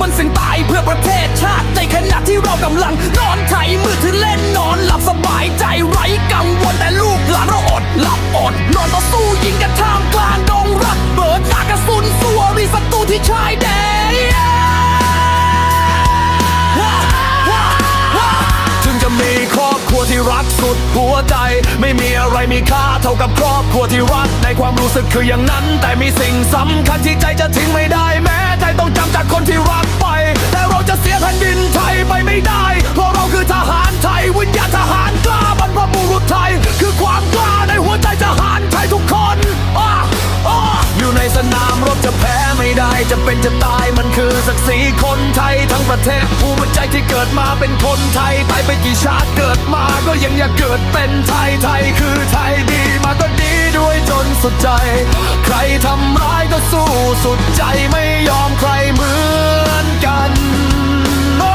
บนสิ่งตายเพื่อประเทศชาติ ในขณะที่เรากำลังนอนไถมือถือเล่นนอนหลับสบายใจไร้กังวลแต่ลูกหลานเราอดหลับอด นอนต่อสู้ยิงกระท่ามกลางดงรักเบิดหากระสุนสัวรีศัตรูที่ชายแดนมีครอบครัวที่รักสุดหัวใจ ไม่มีอะไรมีค่าเท่ากับครอบครัวที่รักในความรู้สึกคืออย่างนั้น แต่มีสิ่งสำคัญที่ใจจะทิ้งไม่ได้แม้ใจ จะเป็นจะตายมันคือศักดิ์ศรีคนไทยทั้งประเทศภูมิใจที่เกิดมาเป็นคนไทยไปไปกี่ชาติเกิดมาก็ยังอยากเกิดเป็นไทยไทยคือไทยดีมาก็ดีด้วยจนสุดใจ ใครทำร้ายก็สู้สุดใจไม่ยอมใครเหมือนกันโอ้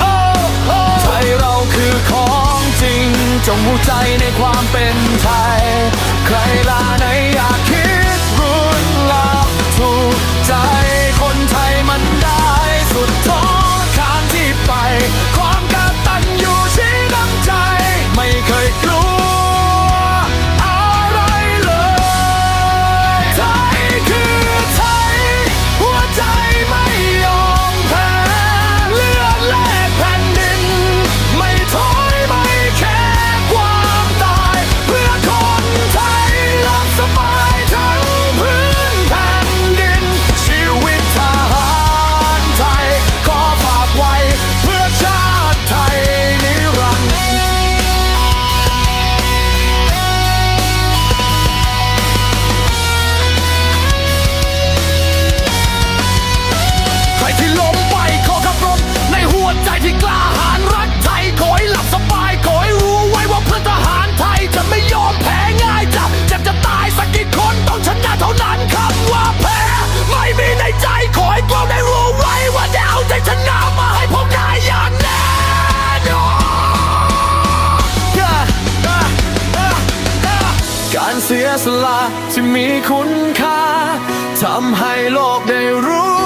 โอ้โอ้ไทยเราคือของจริง จงหูใจในความเป็นไทย ใครลาใน เสียสละที่มีคุณค่าทำให้โลกได้รู้